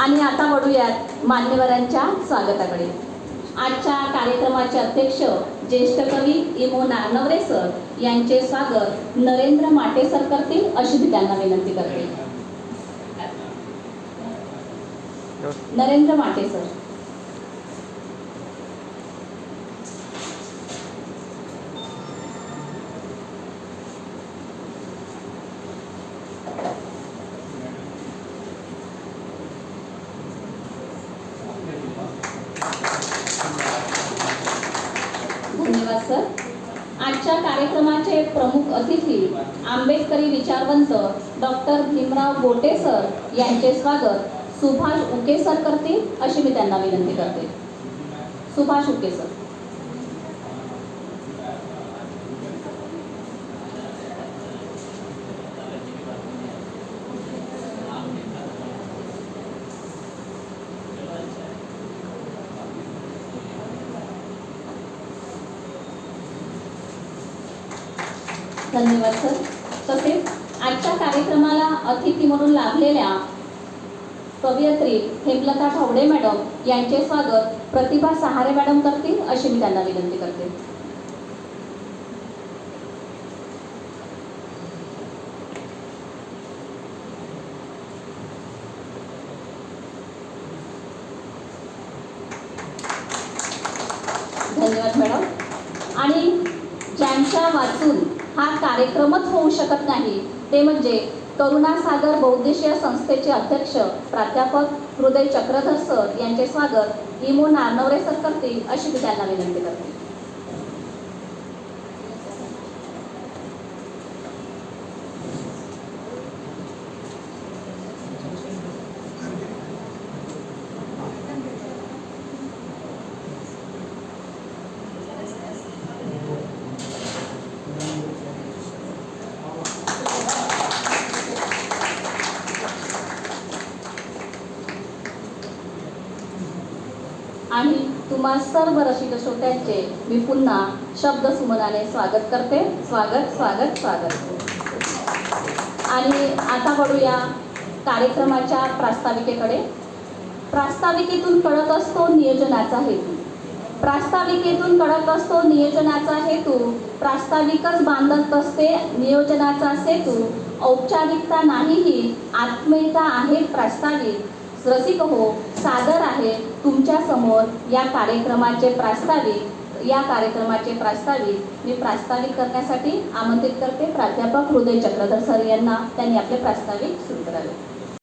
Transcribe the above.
आणि आता वळूयात मान्यवरांच्या स्वागताकडे. आजच्या कार्यक्रमाचे अध्यक्ष ज्येष्ठ कवी इमो नारनवरे सर यांचे स्वागत नरेंद्र माटे सर करतील अशी मी त्यांना विनंती करते. नरेंद्र माटे सर. धन्यवाद सर. आजच्या कार्यक्रमाचे प्रमुख अतिथी आंबेडकरी विचारवंत डॉक्टर भीमराव गोटे सर यांचे स्वागत. सुभाष उके सर करतील अशी मी त्यांना विनंती करते. सुभाष उके सर. धन्यवाद सर. तसेच आजच्या कार्यक्रमाला अतिथी म्हणून लाभलेल्या कवयत्री हेमलता ठावडे मॅडम यांचे स्वागत प्रतिभा सहारे मॅडम करतील अशी मी त्यांना विनंती करते. धन्यवाद मॅडम. आणि ज्यांच्या वाचून हा कार्यक्रमच होऊ शकत नाही. ते म्हणजे करुणा सागर बौद्धिशीय संस्थेचे अध्यक्ष प्राध्यापक हृदय चक्रधर सर यांचे स्वागत इमो नारनवरे सर करतील अशी मी त्यांना विनंती करते. आणि तुम्हा सर्व रसिक श्रोत्यांचे मी पुन्हा शब्द सुमनाने स्वागत करते. स्वागत स्वागत स्वागत. आणि आता वळूया कार्यक्रमाच्या प्रास्ताविकेकडे. प्रास्ताविकेतून कळत असतो नियोजनाचा हेतू. प्रास्ताविकेतून कळत असतो नियोजनाचा हेतू. प्रास्ताविकच बांधत असते नियोजनाचा सेतू. औपचारिकता नाहीही आत्मीयता आहे प्रास्ताविक. रसिक हो सादर आहे तुमच्यासमोर या कार्यक्रमाचे प्रास्ताविक या कार्यक्रमाचे प्रास्ताविक मी प्रास्ताविक करण्यासाठी आमंत्रित करते प्राध्यापक हृदय चक्रधर सर यांना त्यांनी आपले प्रास्ताविक सुरू करावे.